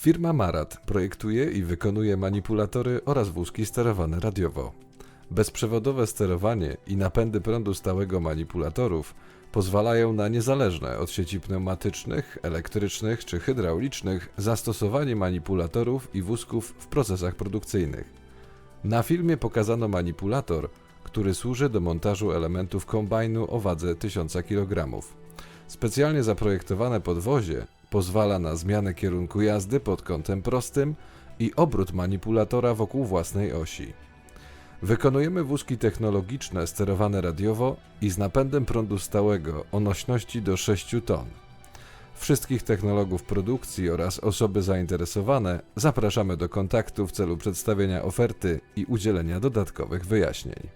Firma Marat projektuje i wykonuje manipulatory oraz wózki sterowane radiowo. Bezprzewodowe sterowanie i napędy prądu stałego manipulatorów pozwalają na niezależne od sieci pneumatycznych, elektrycznych czy hydraulicznych zastosowanie manipulatorów i wózków w procesach produkcyjnych. Na filmie pokazano manipulator, który służy do montażu elementów kombajnu o wadze 1000 kg. Specjalnie zaprojektowane podwozie pozwala na zmianę kierunku jazdy pod kątem prostym i obrót manipulatora wokół własnej osi. Wykonujemy wózki technologiczne sterowane radiowo i z napędem prądu stałego o nośności do 6 ton. Wszystkich technologów produkcji oraz osoby zainteresowane zapraszamy do kontaktu w celu przedstawienia oferty i udzielenia dodatkowych wyjaśnień.